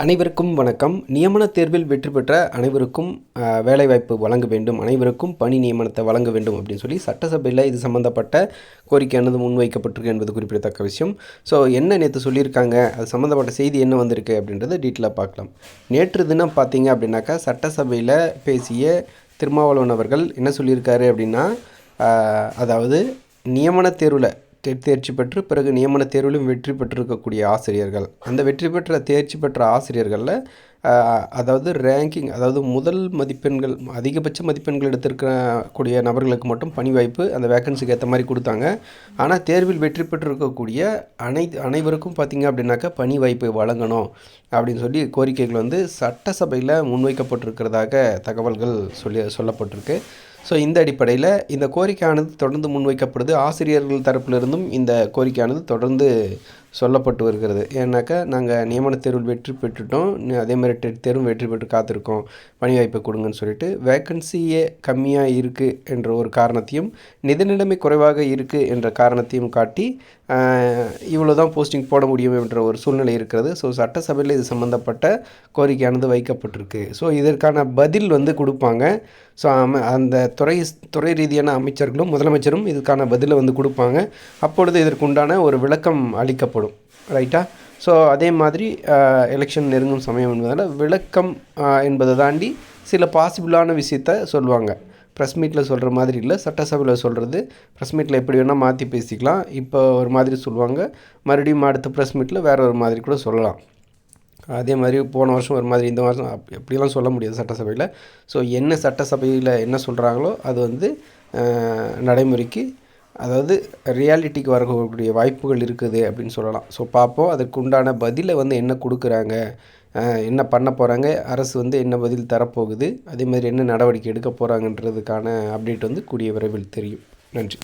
அனைவருக்கும் வணக்கம். நியமன தேர்வில் வெற்றி பெற்ற அனைவருக்கும் வேலைவாய்ப்பு வழங்க வேண்டும் அனைவருக்கும் பணி நியமனத்தை வழங்க வேண்டும் அப்படின்னு சொல்லி சட்டசபையில் இது சம்மந்தப்பட்ட கோரிக்கையானது முன்வைக்கப்பட்டிருக்கு என்பது குறிப்பிடத்தக்க விஷயம். ஸோ என்ன நேற்று சொல்லியிருக்காங்க அது சம்மந்தப்பட்ட செய்தி என்ன வந்திருக்கு அப்படின்றத டீட்டெயிலாக பார்க்கலாம். நேற்று தினம் பார்த்தீங்க அப்படின்னாக்கா சட்டசபையில் பேசிய திருமாவளவன் அவர்கள் என்ன சொல்லியிருக்காரு அப்படின்னா அதாவது நியமன தேர்வில் டெட் தேர்ச்சி பெற்று பிறகு நியமன தேர்விலும் வெற்றி பெற்றிருக்கக்கூடிய ஆசிரியர்கள். அந்த வெற்றி பெற்ற தேர்ச்சி பெற்ற ஆசிரியர்களில் அதாவது ரேங்கிங் அதாவது முதல் மதிப்பெண்கள் அதிகபட்ச மதிப்பெண்கள் எடுத்திருக்கக்கூடிய நபர்களுக்கு மட்டும் பணி வாய்ப்பு அந்த வேக்கன்சிக்கு ஏற்ற மாதிரி கொடுத்தாங்க. ஆனால் தேர்வில் வெற்றி பெற்றிருக்கக்கூடிய அனை அனைவருக்கும் பார்த்திங்க அப்படின்னாக்கா பணி வாய்ப்பு வழங்கணும் அப்படின்னு சொல்லி கோரிக்கைகள் வந்து சட்டசபையில் முன்வைக்கப்பட்டிருக்கிறதாக தகவல்கள் சொல்லி சொல்லப்பட்டிருக்கு. ஸோ இந்த அடிப்படையில் இந்த கோரிக்கையானது தொடர்ந்து முன்வைக்கப்படுது. ஆசிரியர்கள் தரப்பிலிருந்தும் இந்த கோரிக்கையானது தொடர்ந்து சொல்லப்பட்டு வருகிறது. ஏன்னாக்கா நாங்கள் நியமன தேர்வில் வெற்றி பெற்றுட்டோம். அதே மாதிரி டெட் தேர்வும் வெற்றி பெற்று காத்திருக்கோம். பணி வாய்ப்பை கொடுங்கன்னு சொல்லிட்டு வேக்கன்சியே கம்மியாக இருக்குது என்ற ஒரு காரணத்தையும் நிதிநிலைமை குறைவாக இருக்குது என்ற காரணத்தையும் காட்டி இவ்வளோ தான் போஸ்டிங் போட முடியும் என்ற ஒரு சூழ்நிலை இருக்கிறது. ஸோ சட்டசபையில் இது சம்மந்தப்பட்ட கோரிக்கையானது வைக்கப்பட்டிருக்கு. ஸோ இதற்கான பதில் வந்து கொடுப்பாங்க. ஸோ அம அந்த துறை துறை ரீதியான அமைச்சர்களும் முதலமைச்சரும் இதுக்கான பதிலை வந்து கொடுப்பாங்க. அப்பொழுது இதற்குண்டான ஒரு விளக்கம் அளிக்கப்படும். ரைட்டா ஸோ அதே மாதிரி எலெக்ஷன் நெருங்கும் சமயம் என்பதால் விளக்கம் என்பதை தாண்டி சில பாசிபிளான விஷயத்த சொல்லுவாங்க. ப்ரெஸ் மீட்டில் சொல்கிற மாதிரி இல்லை சட்டசபையில் சொல்கிறது ப்ரெஸ் மீட்டில் எப்படி வேணால் மாற்றி பேசிக்கலாம். இப்போ ஒரு மாதிரி சொல்லுவாங்க. மறுபடியும் அடுத்த ப்ரெஸ் மீட்டில் வேறு ஒரு மாதிரி கூட சொல்லலாம். அதே மாதிரி போன வருஷம் ஒரு மாதிரி இந்த வருஷம் அப் எப்படிலாம் சொல்ல முடியாது சட்டசபையில். ஸோ என்ன சட்டசபையில் என்ன சொல்கிறாங்களோ அது வந்து நடைமுறைக்கு அதாவது ரியாலிட்டிக்கு வரக்கூடிய வாய்ப்புகள் இருக்குது அப்படின்னு சொல்லலாம். ஸோ பார்ப்போம். அதற்கு உண்டான பதிலை வந்து என்ன கொடுக்குறாங்க? என்ன பண்ண போகிறாங்க அரசு வந்து என்ன பதில் தரப்போகுது? அதே மாதிரி என்ன நடவடிக்கை எடுக்க போகிறாங்கன்றதுக்கான அப்டேட் வந்து கூடிய விரைவில் தெரியும். நன்றி.